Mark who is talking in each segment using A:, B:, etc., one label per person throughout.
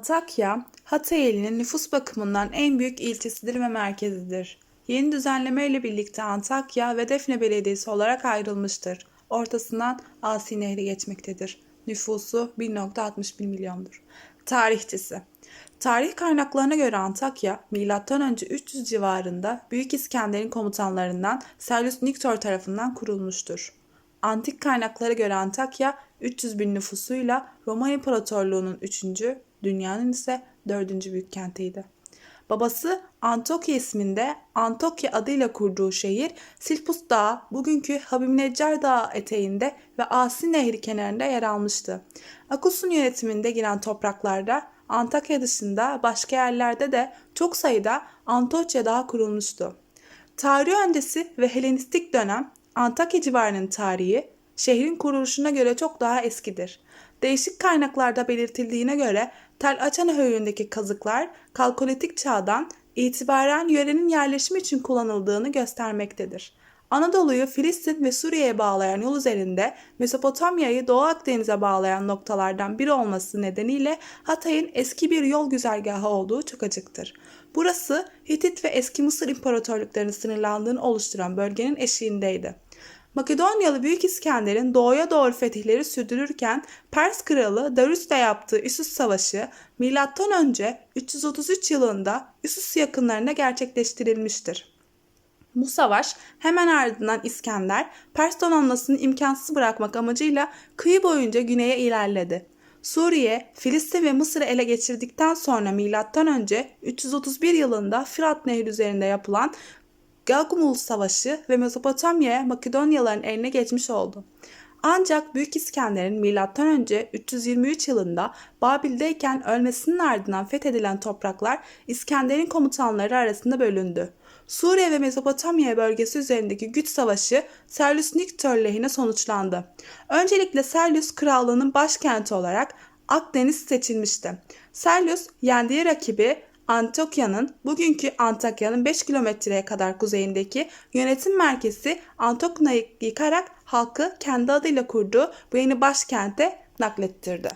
A: Antakya, Hatay ilinin nüfus bakımından en büyük ilçesidir ve merkezidir. Yeni düzenleme ile birlikte Antakya ve Defne Belediyesi olarak ayrılmıştır. Ortasından Asi Nehri geçmektedir. Nüfusu 1.61 milyondur. Tarihçisi Tarih kaynaklarına göre Antakya, M.Ö. 300 civarında Büyük İskender'in komutanlarından Seleucus Niktor tarafından kurulmuştur. Antik kaynaklara göre Antakya 300 bin nüfusuyla Roma İmparatorluğu'nun 3. dünyanın ise 4. büyük kentiydi. Babası Antokya isminde Antokya adıyla kurduğu şehir Silpus Dağı bugünkü Habib Dağı eteğinde ve Asi Nehri kenarında yer almıştı. Akus'un yönetiminde giren topraklarda Antakya dışında başka yerlerde de çok sayıda Antokya Dağı kurulmuştu. Tarih öncesi ve Helenistik dönem Antakya civarının tarihi şehrin kuruluşuna göre çok daha eskidir. Değişik kaynaklarda belirtildiğine göre Tel Açana höyüğündeki kazıklar Kalkolitik çağdan itibaren yörenin yerleşimi için kullanıldığını göstermektedir. Anadolu'yu Filistin ve Suriye'ye bağlayan yol üzerinde Mesopotamya'yı Doğu Akdeniz'e bağlayan noktalardan biri olması nedeniyle Hatay'ın eski bir yol güzergahı olduğu çok açıktır. Burası Hitit ve eski Mısır imparatorluklarının sınırlandığını oluşturan bölgenin eşiğindeydi. Makedonyalı Büyük İskender'in doğuya doğru fetihleri sürdürürken Pers kralı Darius'la yaptığı Üsus Savaşı M.Ö. 333 yılında Üsus yakınlarına gerçekleştirilmiştir. Bu savaş hemen ardından İskender, Pers donanmasını imkansız bırakmak amacıyla kıyı boyunca güneye ilerledi. Suriye, Filistin ve Mısır'ı ele geçirdikten sonra M.Ö. 331 yılında Fırat Nehri üzerinde yapılan Gagumul Savaşı ve Mezopotamya'ya Makedonyalıların eline geçmiş oldu. Ancak Büyük İskender'in M.Ö. 323 yılında Babil'deyken ölmesinin ardından fethedilen topraklar İskender'in komutanları arasında bölündü. Suriye ve Mezopotamya bölgesi üzerindeki güç savaşı Seleucus Niktor lehine sonuçlandı. Öncelikle Seleucus krallığının başkenti olarak Akdeniz seçilmişti. Seleucus yendiği rakibi Antakya'nın bugünkü Antakya'nın 5 kilometreye kadar kuzeyindeki yönetim merkezi Antakya'yı yıkarak halkı kendi adıyla kurduğu bu yeni başkente naklettirdi.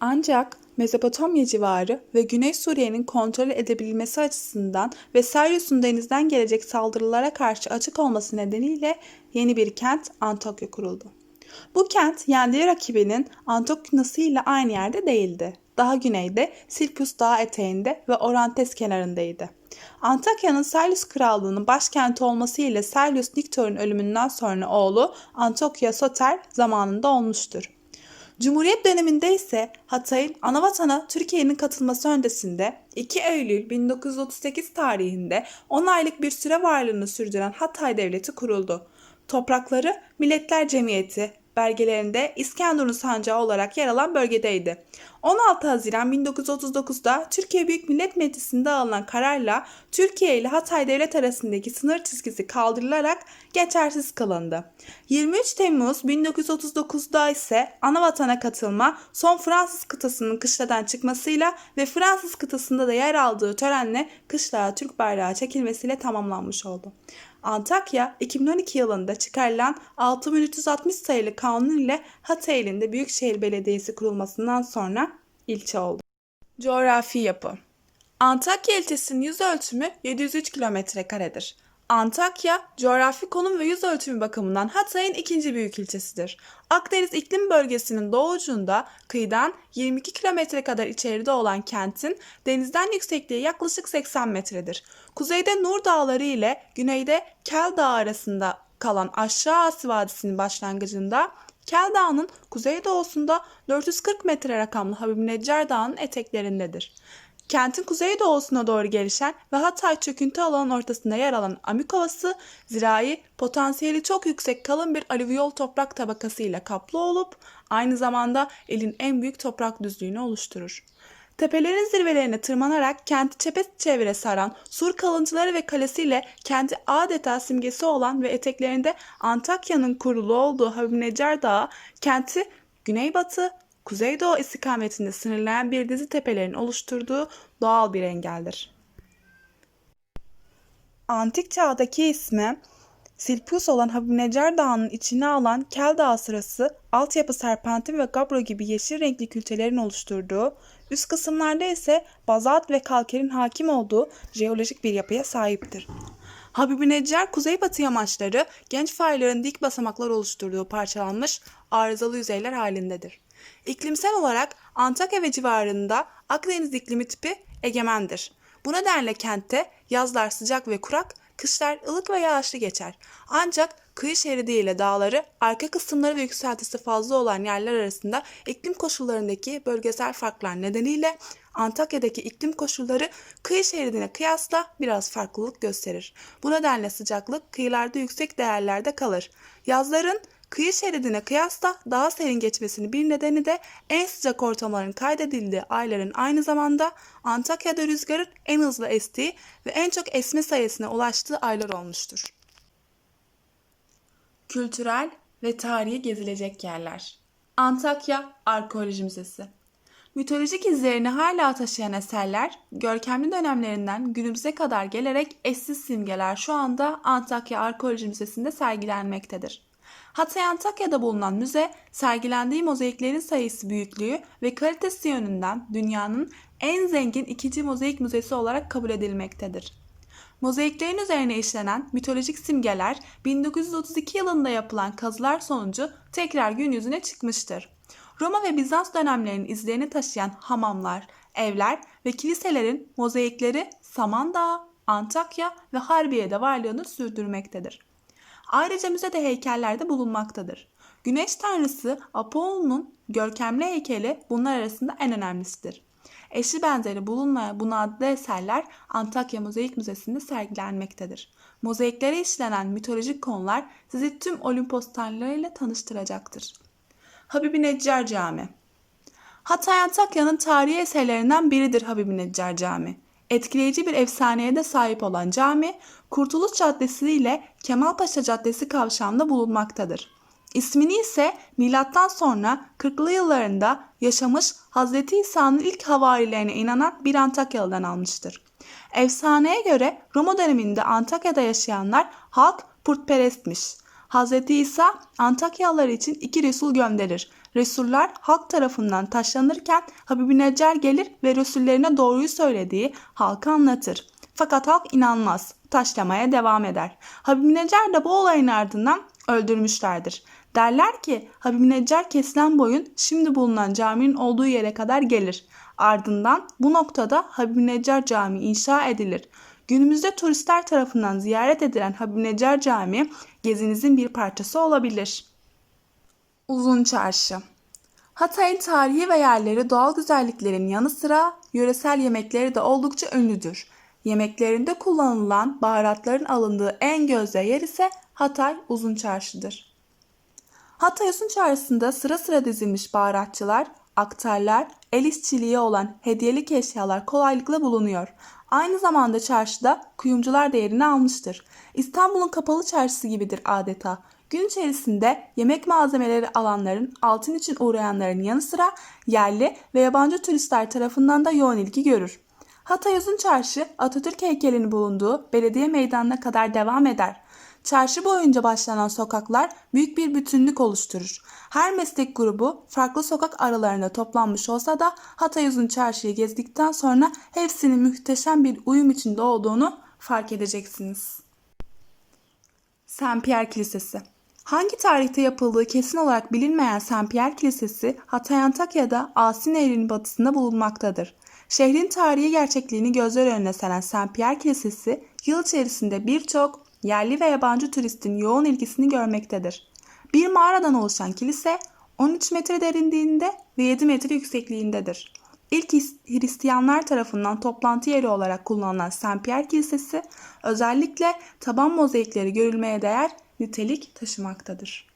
A: Ancak Mezopotamya civarı ve Güney Suriye'nin kontrol edebilmesi açısından ve Seleucus'un denizden gelecek saldırılara karşı açık olması nedeniyle yeni bir kent Antakya kuruldu. Bu kent yendiği rakibinin Antakya'sı ile aynı yerde değildi. Daha güneyde Silpus Dağı eteğinde ve Orantes kenarındaydı. Antakya'nın Seleucus Krallığı'nın başkenti olması ile Seleucus Niktor'un ölümünden sonra oğlu Antokya Soter zamanında olmuştur. Cumhuriyet döneminde ise Hatay'ın anavatana Türkiye'nin katılması öncesinde 2 Eylül 1938 tarihinde 10 aylık bir süre varlığını sürdüren Hatay Devleti kuruldu. Toprakları Milletler Cemiyeti belgelerinde İskenderun sancağı olarak yer alan bölgedeydi. 16 Haziran 1939'da Türkiye Büyük Millet Meclisi'nde alınan kararla Türkiye ile Hatay Devlet arasındaki sınır çizgisi kaldırılarak geçersiz kılındı. 23 Temmuz 1939'da ise anavatana katılma son Fransız kıtasının kışladan çıkmasıyla ve Fransız kıtasında da yer aldığı törenle kışlağa Türk bayrağı çekilmesiyle tamamlanmış oldu. Antakya 2012 yılında çıkarılan 6360 sayılı kanun ile Hatay ilinde Büyükşehir Belediyesi kurulmasından sonra ilçe oldu. Coğrafi yapı Antakya ilçesinin yüz ölçümü 703 kilometre karedir. Antakya, coğrafi konum ve yüz ölçümü bakımından Hatay'ın ikinci büyük ilçesidir. Akdeniz iklim bölgesinin doğu ucunda kıyıdan 22 kilometre kadar içeride olan kentin denizden yüksekliği yaklaşık 80 metredir. Kuzeyde Nur Dağları ile güneyde Kel Dağı arasında kalan Aşağı Asi Vadisi'nin başlangıcında Kel Dağı'nın kuzeydoğusunda 440 metre rakamlı Habib Neccar Dağı'nın eteklerindedir. Kentin kuzeydoğusuna doğru gelişen ve Hatay çöküntü alanının ortasında yer alan Amik Ovası, zirai, potansiyeli çok yüksek kalın bir alüvyol toprak tabakası ile kaplı olup aynı zamanda ilin en büyük toprak düzlüğünü oluşturur. Tepelerin zirvelerine tırmanarak kenti çepeçevre saran sur kalıntıları ve kalesiyle kenti adeta simgesi olan ve eteklerinde Antakya'nın kurulu olduğu Habib Necar Dağı kenti güneybatı, kuzeydoğu istikametinde sınırlayan bir dizi tepelerin oluşturduğu doğal bir engeldir. Antik çağdaki ismi Silpius olan Habib Dağı'nın içine alan Kel Dağı sırası altyapı serpentin ve gabro gibi yeşil renkli külçelerin oluşturduğu, üst kısımlarda ise bazalt ve kalkerin hakim olduğu jeolojik bir yapıya sahiptir. Habibi Neccar kuzeybatı yamaçları genç fayların dik basamaklar oluşturduğu parçalanmış arızalı yüzeyler halindedir. İklimsel olarak Antakya ve civarında Akdeniz iklimi tipi egemendir. Bu nedenle kentte yazlar sıcak ve kurak, kışlar ılık ve yağışlı geçer. Ancak kıyı şeridi ile dağları, arka kısımları ve yükseltisi fazla olan yerler arasında iklim koşullarındaki bölgesel farklar nedeniyle Antakya'daki iklim koşulları kıyı şeridine kıyasla biraz farklılık gösterir. Bu nedenle sıcaklık kıyılarda yüksek değerlerde kalır. Yazların kıyı şeridine kıyasla daha serin geçmesinin bir nedeni de en sıcak ortamların kaydedildiği ayların aynı zamanda Antakya'da rüzgarın en hızlı estiği ve en çok esme sayısına ulaştığı aylar olmuştur. Kültürel ve tarihi gezilecek yerler. Antakya Arkeoloji Müzesi. Mitolojik izlerini hala taşıyan eserler, görkemli dönemlerinden günümüze kadar gelerek eşsiz simgeler şu anda Antakya Arkeoloji Müzesi'nde sergilenmektedir. Hatay Antakya'da bulunan müze, sergilendiği mozaiklerin sayısı büyüklüğü ve kalitesi yönünden dünyanın en zengin ikinci mozaik müzesi olarak kabul edilmektedir. Mozaiklerin üzerine işlenen mitolojik simgeler 1932 yılında yapılan kazılar sonucu tekrar gün yüzüne çıkmıştır. Roma ve Bizans dönemlerinin izlerini taşıyan hamamlar, evler ve kiliselerin mozaikleri Samandağ, Antakya ve Harbiye'de varlığını sürdürmektedir. Ayrıca müzede heykeller de bulunmaktadır. Güneş tanrısı Apollo'nun görkemli heykeli bunlar arasında en önemlisidir. Eşi benzeri bulunmayan bu adlı eserler Antakya Mozaik Müzesi'nde sergilenmektedir. Mozaiklere işlenen mitolojik konular sizi tüm Olimpos tanrılarıyla tanıştıracaktır. Habibi Neccar Cami Hatay Antakya'nın tarihi eserlerinden biridir Habibi Neccar Cami. Etkileyici bir efsaneye de sahip olan cami, Kurtuluş Caddesi ile Kemalpaşa Caddesi kavşağında bulunmaktadır. İsmini ise milattan sonra 40'lı yıllarında yaşamış Hazreti İsa'nın ilk havarilerine inanan bir Antakyalı'dan almıştır. Efsaneye göre Roma döneminde Antakya'da yaşayanlar halk putperestmiş. Hazreti İsa Antakyalılar için iki Resul gönderir. Resuller halk tarafından taşlanırken Habibi Neccar gelir ve Resullerine doğruyu söylediği halka anlatır. Fakat halk inanmaz, taşlamaya devam eder. Habibi Neccar da bu olayın ardından öldürmüşlerdir. Derler ki Habibi Neccar kesilen boyun şimdi bulunan caminin olduğu yere kadar gelir. Ardından bu noktada Habibi Neccar Camii inşa edilir. Günümüzde turistler tarafından ziyaret edilen Habibi Neccar Camii gezinizin bir parçası olabilir. Uzun Çarşı Hatay'ın tarihi ve yerleri doğal güzelliklerin yanı sıra yöresel yemekleri de oldukça ünlüdür. Yemeklerinde kullanılan baharatların alındığı en gözde yer ise Hatay Uzun Çarşı'dır. Hatay Uzun Çarşısı'nda sıra sıra dizilmiş baharatçılar, aktarlar, el işçiliği olan hediyelik eşyalar kolaylıkla bulunuyor. Aynı zamanda çarşıda kuyumcular da yerini almıştır. İstanbul'un kapalı çarşısı gibidir adeta. Gün içerisinde yemek malzemeleri alanların altın için uğrayanların yanı sıra yerli ve yabancı turistler tarafından da yoğun ilgi görür. Hatay Uzun Çarşı Atatürk heykelinin bulunduğu belediye meydanına kadar devam eder. Çarşı boyunca başlanan sokaklar büyük bir bütünlük oluşturur. Her meslek grubu farklı sokak aralarında toplanmış olsa da Hatay Uzun Çarşı'yı gezdikten sonra hepsinin muhteşem bir uyum içinde olduğunu fark edeceksiniz. Saint Pierre Kilisesi Hangi tarihte yapıldığı kesin olarak bilinmeyen Saint Pierre Kilisesi Hatay Antakya'da Asi Nehri'nin batısında bulunmaktadır. Şehrin tarihi gerçekliğini gözler önüne seren Saint Pierre Kilisesi yıl içerisinde birçok yerli ve yabancı turistin yoğun ilgisini görmektedir. Bir mağaradan oluşan kilise 13 metre derinliğinde ve 7 metre yüksekliğindedir. İlk Hristiyanlar tarafından toplantı yeri olarak kullanılan Saint Pierre Kilisesi özellikle taban mozaikleri görülmeye değer nitelik taşımaktadır.